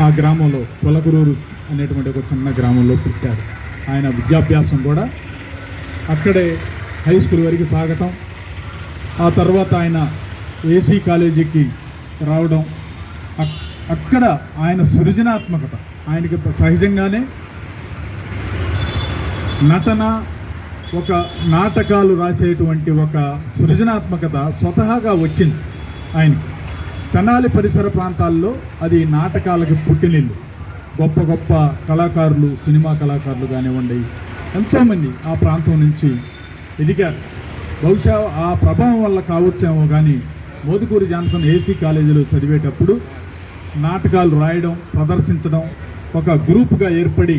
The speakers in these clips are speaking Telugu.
ఆ గ్రామంలో కొలగురూరు అనేటువంటి ఒక చిన్న గ్రామంలో పుట్టారు. ఆయన విద్యాభ్యాసం కూడా అక్కడే హై స్కూల్ వరకు సాగటం ఆ తర్వాత ఆయన ఏసీ కాలేజీకి రావడం అక్కడ ఆయన సృజనాత్మకత ఆయనకి సహజంగానే నటన ఒక నాటకాలు రాసేటువంటి ఒక సృజనాత్మకత స్వతహాగా వచ్చింది ఆయనకి. తెనాలి పరిసర ప్రాంతాల్లో అది నాటకాలకు పుట్టినిల్లు. గొప్ప గొప్ప కళాకారులు సినిమా కళాకారులు కానివ్వండి ఎంతోమంది ఆ ప్రాంతం నుంచి ఎదిగారు. బహుశా ఆ ప్రభావం వల్ల కావచ్చేమో కానీ మోదుకూరి జాన్సన్ ఏసీ కాలేజీలో చదివేటప్పుడు నాటకాలు రాయడం ప్రదర్శించడం ఒక గ్రూప్గా ఏర్పడి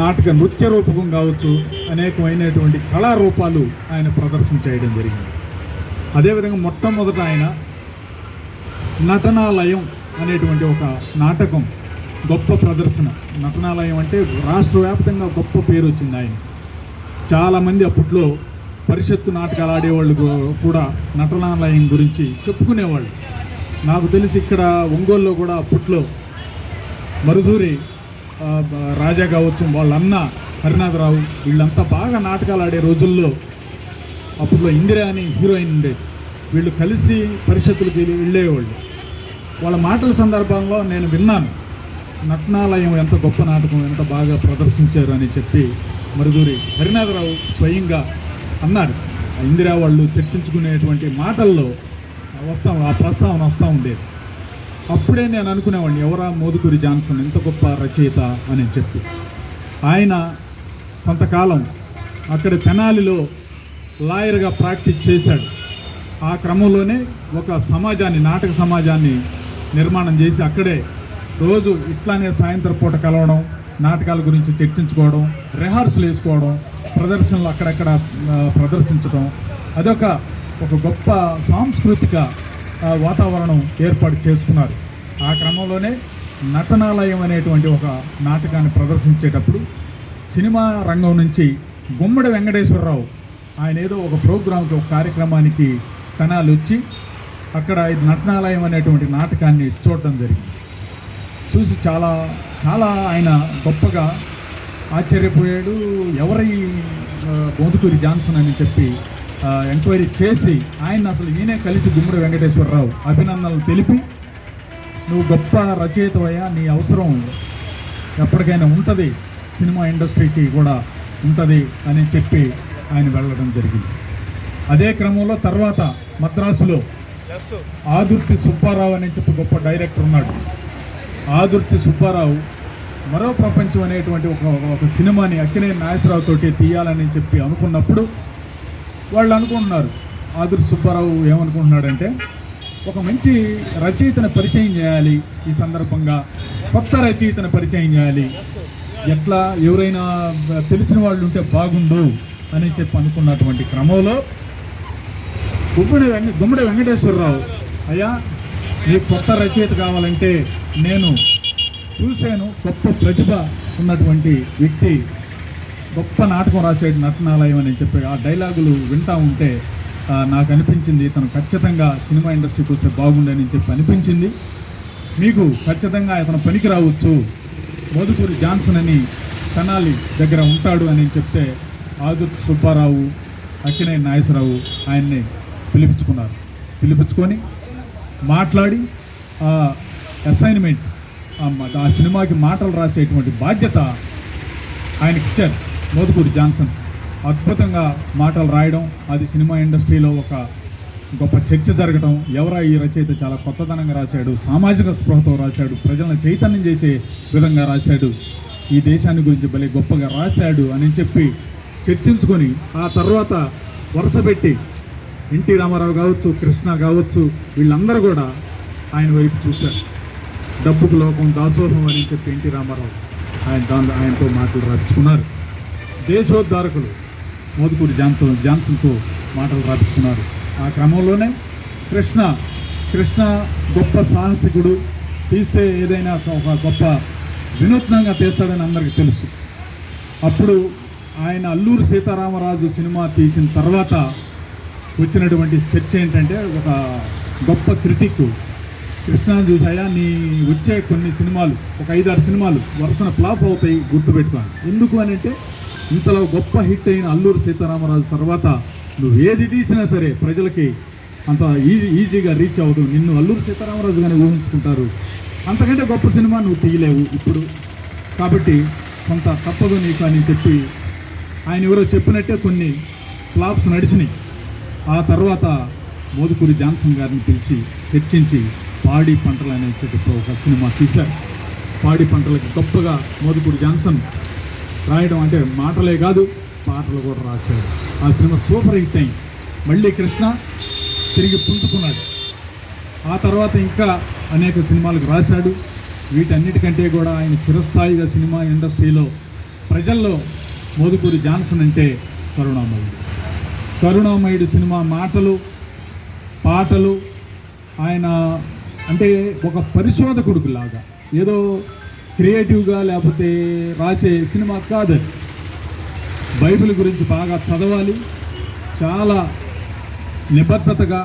నాటక నృత్య రూపకం కావచ్చు అనేకమైనటువంటి కళారూపాలు ఆయన ప్రదర్శన చేయడం జరిగింది. అదేవిధంగా మొట్టమొదట ఆయన నటనాలయం అనేటువంటి ఒక నాటకం గొప్ప ప్రదర్శన. నటనాలయం అంటే రాష్ట్ర వ్యాప్తంగా గొప్ప పేరు వచ్చింది ఆయన. చాలామంది అప్పట్లో పరిషత్తు నాటకాలు ఆడేవాళ్ళు కూడా నటనాలయం గురించి చెప్పుకునేవాళ్ళు. నాకు తెలిసి ఇక్కడ ఒంగోలులో కూడా అప్పట్లో మరుదూరి రాజా కావచ్చు వాళ్ళ అన్న హరినాథరావు వీళ్ళంతా బాగా నాటకాలు ఆడే రోజుల్లో అప్పట్లో ఇందిరా అని హీరోయిన్ ఉండేది. వీళ్ళు కలిసి పరిషత్తులకు వెళ్ళేవాళ్ళు. వాళ్ళ మాటల సందర్భంలో నేను విన్నాను. నటనాలయం ఎంత గొప్ప నాటకం ఎంత బాగా ప్రదర్శించారు అని చెప్పి మరుదూరి హరినాథరావు స్వయంగా అన్నారు. ఆ ఇందిరా వాళ్ళు చర్చించుకునేటువంటి మాటల్లో వస్తాం ఆ ప్రస్తావన వస్తూ ఉండేది. అప్పుడే నేను అనుకునేవాడిని ఎవరా మోదుకూరి జాన్సన్ ఎంత గొప్ప రచయిత అని చెప్పి. ఆయన కొంతకాలం అక్కడ తెనాలిలో లాయర్గా ప్రాక్టీస్ చేశాడు. ఆ క్రమంలోనే ఒక సమాజాన్ని నాటక సమాజాన్ని నిర్మాణం చేసి అక్కడే రోజు ఇట్లానే సాయంత్రం పూట కలవడం నాటకాల గురించి చర్చించుకోవడం రిహార్సల్ వేసుకోవడం ప్రదర్శనలు అక్కడక్కడ ప్రదర్శించడం అదొక ఒక గొప్ప సాంస్కృతిక వాతావరణం ఏర్పాటు చేసుకున్నారు. ఆ క్రమంలోనే నటనాలయం అనేటువంటి ఒక నాటకాన్ని ప్రదర్శించేటప్పుడు సినిమా రంగం నుంచి గుమ్మడి వెంకటేశ్వరరావు ఆయన ఏదో ఒక ప్రోగ్రాంకి ఒక కార్యక్రమానికి కణాలు వచ్చి అక్కడ ఇది నటనాలయం అనేటువంటి నాటకాన్ని చూడటం జరిగింది. చూసి చాలా చాలా ఆయన గొప్పగా ఆశ్చర్యపోయాడు. ఎవరి మోదుకూరి జాన్సన్ అని చెప్పి ఎంక్వైరీ చేసి ఆయన అసలు ఈయనే కలిసి గుమ్మడి వెంకటేశ్వరరావు అభినందనలు తెలిపి నువ్వు గొప్ప రచయితవయ్యా నీ అవసరం ఎప్పటికైనా ఉంటుంది సినిమా ఇండస్ట్రీకి కూడా ఉంటుంది అని చెప్పి ఆయన వెళ్ళడం జరిగింది. అదే క్రమంలో తర్వాత మద్రాసులో ఆదుర్తి సుబ్బారావు అని చెప్పి గొప్ప డైరెక్టర్ ఉన్నాడు. ఆదుర్తి సుబ్బారావు మరో ప్రపంచం అనేటువంటి ఒక ఒక సినిమాని అక్కినేని నాగేశ్వరరావు తోటి తీయాలని చెప్పి అనుకున్నప్పుడు వాళ్ళు అనుకుంటున్నారు. ఆదుర్తి సుబ్బారావు ఏమనుకుంటున్నాడంటే ఒక మంచి రచయితను పరిచయం చేయాలి. ఈ సందర్భంగా కొత్త రచయితను పరిచయం చేయాలి. ఎట్లా ఎవరైనా తెలిసిన వాళ్ళు ఉంటే బాగుండు అని చెప్పి అనుకున్నటువంటి క్రమంలో గుమ్మడి వెంక గుమ్మడి వెంకటేశ్వరరావు అయ్యా నీకు కొత్త రచయిత కావాలంటే నేను చూశాను గొప్ప ప్రతిభ ఉన్నటువంటి వ్యక్తి. గొప్ప నాటకం రాసేది నటనాలయం అని చెప్పి ఆ డైలాగులు వింటా ఉంటే నాకు అనిపించింది ఇతను ఖచ్చితంగా సినిమా ఇండస్ట్రీకి వస్తే బాగుండని చెప్పి అనిపించింది. మీకు ఖచ్చితంగా ఇతను పనికి రావచ్చు. మోదుకూరి జాన్సన్ అని కనాలి దగ్గర ఉంటాడు అని చెప్తే ఆదుత్ సుబ్బారావు అక్కినే నాగేశ్వరరావు ఆయన్ని పిలిపించుకున్నారు. పిలిపించుకొని మాట్లాడి ఆ అసైన్మెంట్ ఆ సినిమాకి మాటలు రాసేటువంటి బాధ్యత ఆయనకి ఇచ్చారు. మోదుకూరి జాన్సన్. అద్భుతంగా మాటలు రాయడం అది సినిమా ఇండస్ట్రీలో ఒక గొప్ప చర్చ జరగడం ఎవరా ఈ రచయిత చాలా కొత్తదనంగా రాశాడు సామాజిక స్పృహతో రాశాడు ప్రజలను చైతన్యం చేసే విధంగా రాశాడు ఈ దేశాన్ని గురించి భలే గొప్పగా రాశాడు అని చెప్పి చర్చించుకొని ఆ తర్వాత వరుస పెట్టి ఎన్టీ రామారావు కావచ్చు కృష్ణ కావచ్చు వీళ్ళందరూ కూడా ఆయన వైపు చూశారు. డబ్బుకు లోకం దాసోహం అని చెప్పి ఎన్టీ రామారావు ఆయన దాని ఆయనతో మాటలు రాపించుకున్నారు. దేశోద్ధారకులు మోదుకూరి జాన్సన్ జాన్సన్తో మాటలు రాపించుకున్నారు. ఆ క్రమంలోనే కృష్ణ కృష్ణ గొప్ప సాహసికుడు తీస్తే ఏదైనా ఒక గొప్ప వినూత్నంగా తీస్తాడని అందరికీ తెలుసు. అప్పుడు ఆయన అల్లూరు సీతారామరాజు సినిమా తీసిన తర్వాత వచ్చినటువంటి చర్చ ఏంటంటే ఒక గొప్ప క్రిటిక్ కృష్ణ చూసాయా నీ వచ్చే కొన్ని సినిమాలు ఒక ఐదారు సినిమాలు వరుసన ఫ్లాప్ అవుతాయి గుర్తుపెట్టుకోవాలి ఎందుకు అని అంటే ఇంతలో గొప్ప హిట్ అయిన అల్లూరు సీతారామరాజు తర్వాత నువ్వు ఏది తీసినా సరే ప్రజలకి అంత ఈజీ ఈజీగా రీచ్ అవ్వదు. నిన్ను అల్లూరు సీతారామరాజుగానే ఊహించుకుంటారు. అంతకంటే గొప్ప సినిమా నువ్వు తీయలేవు ఇప్పుడు. కాబట్టి కొంత తప్పదు నీకు అని చెప్పి ఆయన ఎవరో చెప్పినట్టే కొన్ని ఫ్లాప్స్ నడిచినాయి. ఆ తర్వాత మోదుకూరి జాన్సన్ గారిని పిలిచి చర్చించి పాడి పంటలు అనేటువంటి ఒక సినిమా తీశారు. పాడి పంటలకు గొప్పగా మోదుకూరి జాన్సన్ రాయడం అంటే మాటలే కాదు పాటలు కూడా రాశాడు ఆ సినిమా సూపర్ హిట్ అయింది. మళ్ళీ కృష్ణ తిరిగి పుంజుకున్నాడు. ఆ తర్వాత ఇంకా అనేక సినిమాలకు రాశాడు. వీటన్నిటికంటే కూడా ఆయన చిరస్థాయిగా సినిమా ఇండస్ట్రీలో ప్రజల్లో మోదుకూరి జాన్సన్ అంటే కరుణామయుడు. కరుణామయుడు సినిమా మాటలు పాటలు ఆయన అంటే ఒక పరిశోధకుడికి లాగా ఏదో క్రియేటివ్గా లేకపోతే రాసే సినిమా కాదు బైబిల్ గురించి బాగా చదవాలి చాలా నిబద్ధతగా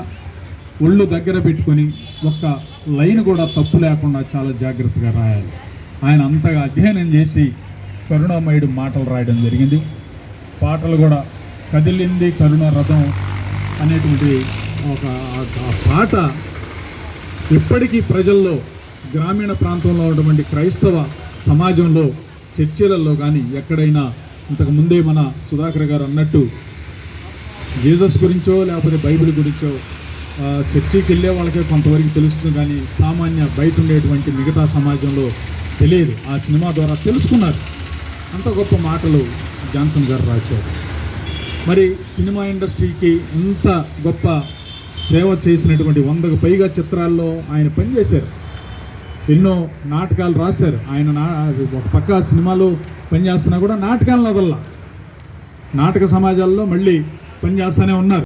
ఒళ్ళు దగ్గర పెట్టుకొని ఒక్క లైన్ కూడా తప్పు లేకుండా చాలా జాగ్రత్తగా రాయాలి. ఆయన అంతగా అధ్యయనం చేసి కరుణామయుడు మాటలు రాయడం జరిగింది. పాటలు కూడా కదిలింది కరుణ రథం అనేటువంటి ఒక పాట ఇప్పటికీ ప్రజల్లో గ్రామీణ ప్రాంతంలో ఉన్నటువంటి క్రైస్తవ సమాజంలో చర్చిలలో కానీ ఎక్కడైనా ఇంతకు ముందే మన సుధాకర్ గారు అన్నట్టు జీసస్ గురించో లేకపోతే బైబిల్ గురించో చర్చికి వెళ్ళే వాళ్ళకే కొంతవరకు తెలుస్తుంది కానీ సామాన్య బయట ఉండేటువంటి మిగతా సమాజంలో తెలియదు. ఆ సినిమా ద్వారా తెలుసుకున్నారు. అంత గొప్ప మాటలు జాన్సన్ గారు రాశారు. మరి సినిమా ఇండస్ట్రీకి ఇంత గొప్ప సేవ చేసినటువంటి వందకు పైగా చిత్రాల్లో ఆయన పనిచేశారు. ఎన్నో నాటకాలు రాశారు. ఆయన నా ఒక పక్క సినిమాలో పనిచేస్తున్నా కూడా నాటకాలను వదల్లా. నాటక సమాజాల్లో మళ్ళీ పనిచేస్తూనే ఉన్నారు.